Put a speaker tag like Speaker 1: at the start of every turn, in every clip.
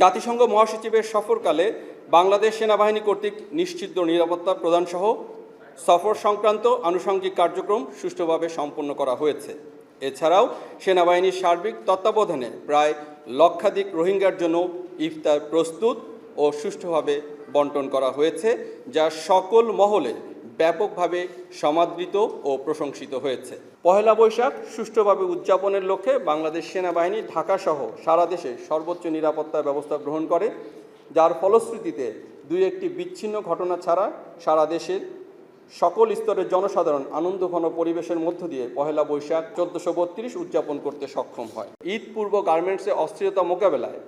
Speaker 1: জাতিসংঘ মহাসচিবের সফরকালে বাংলাদেশ সেনাবাহিনী কর্তৃক নিশ্চিত নিরাপত্তা প্রদানসহ সফর সংক্রান্ত আনুষঙ্গিক কার্যক্রম সুষ্ঠুভাবে সম্পন্ন করা হয়েছে। এছাড়াও সেনাবাহিনীর সার্বিক তত্ত্বাবধানে প্রায় লক্ষাধিক রোহিঙ্গার জন্য ইফতার প্রস্তুত ও সুষ্ঠুভাবে বন্টন করা হয়েছে, যা সকল মহলে ব্যাপকভাবে সমাদৃত ও প্রশংসিত হয়েছে। পহেলা বৈশাখ সুষ্ঠুভাবে উদযাপনের লক্ষ্যে বাংলাদেশ সেনাবাহিনী ঢাকাসহ সারা দেশে সর্বোচ্চ নিরাপত্তা ব্যবস্থা গ্রহণ করে, যার ফলশ্রুতিতে দুই একটি বিচ্ছিন্ন ঘটনা ছাড়া সারা দেশের সকল স্তরের জনসাধারণ আনন্দঘন পরিবেশের মধ্য দিয়ে পহেলা বৈশাখ চোদ্দোশো উদযাপন করতে সক্ষম হয়। ঈদ পূর্ব গার্মেন্টসে অস্থিরতা মোকাবেলায়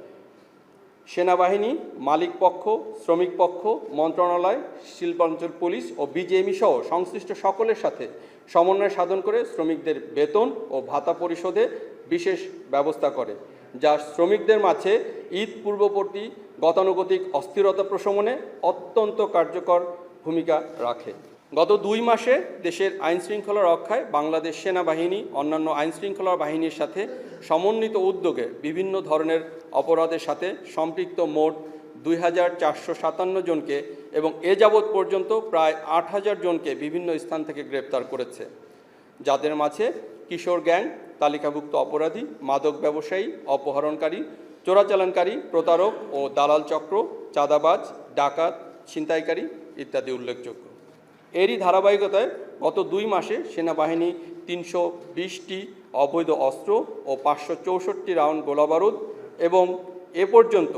Speaker 1: সেনাবাহিনী, মালিক পক্ষ, শ্রমিক পক্ষ, মন্ত্রণালয়, শিল্পাঞ্চল পুলিশ ও বিজেএমই সহ সংশ্লিষ্ট সকলের সাথে সমন্বয় সাধন করে শ্রমিকদের বেতন ও ভাতা পরিশোধে বিশেষ ব্যবস্থা করে, যা শ্রমিকদের মাঝে ঈদ পূর্ববর্তী গতানুগতিক অস্থিরতা প্রশমনে অত্যন্ত কার্যকর ভূমিকা রাখে। গত দুই মাসে দেশের আইনশৃঙ্খলা রক্ষায় বাংলাদেশ সেনাবাহিনী, অন্যান্য আইনশৃঙ্খলা বাহিনীর সাথে সমন্বিত উদ্যোগে বিভিন্ন ধরনের অপরাধের সাথে সম্পৃক্ত মোট দুই হাজার চারশো সাতান্ন জনকে এবং এ যাবৎ পর্যন্ত প্রায় আট হাজার জনকে বিভিন্ন স্থান থেকে গ্রেপ্তার করেছে। যাদের মাঝে কিশোর গ্যাং, তালিকাভুক্ত অপরাধী, মাদক ব্যবসায়ী, অপহরণকারী, চোরাচালানকারী, প্রতারক ও দালাল চক্র, চাঁদাবাজ, ডাকাত, ছিনতাইকারী ইত্যাদি উল্লেখযোগ্য। এরই ধারাবাহিকতায় গত দুই মাসে সেনাবাহিনী তিনশো বিশটি অবৈধ অস্ত্র ও পাঁচশো চৌষট্টি রাউন্ড গোলাবারুদ এবং এ পর্যন্ত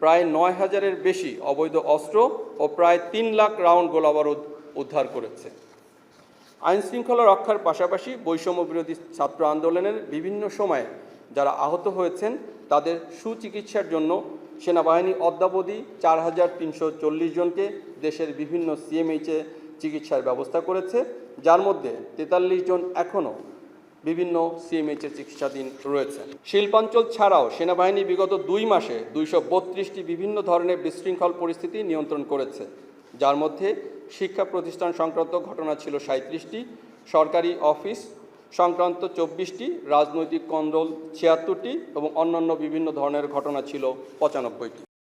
Speaker 1: প্রায় নয় হাজারের বেশি অবৈধ অস্ত্র ও প্রায় তিন লাখ রাউন্ড গোলাবারুদ উদ্ধার করেছে। আইন শৃঙ্খলা রক্ষার পাশাপাশি বৈষম্য বিরোধী ছাত্র আন্দোলনের বিভিন্ন সময়ে যারা আহত হয়েছেন, তাদের সুচিকিৎসার জন্য সেনাবাহিনী অদ্যাবধি চার হাজার তিনশো চল্লিশ জনকে দেশের বিভিন্ন সিএমএইচে চিকিৎসার ব্যবস্থা করেছে, যার মধ্যে তেতাল্লিশ জন এখনও বিভিন্ন সিএমএইচের চিকিৎসাধীন রয়েছে। শিল্পাঞ্চল ছাড়াও সেনাবাহিনী বিগত দুই মাসে দুইশো বত্রিশটি বিভিন্ন ধরনের বিশৃঙ্খল পরিস্থিতি নিয়ন্ত্রণ করেছে, যার মধ্যে শিক্ষা প্রতিষ্ঠান সংক্রান্ত ঘটনা ছিল সাঁত্রিশটি সরকারি অফিস সংক্রান্ত চব্বিশটি, রাজনৈতিক কন্দল ছিয়াত্তরটি এবং অন্যান্য বিভিন্ন ধরনের ঘটনা ছিল পঁচানব্বইটি।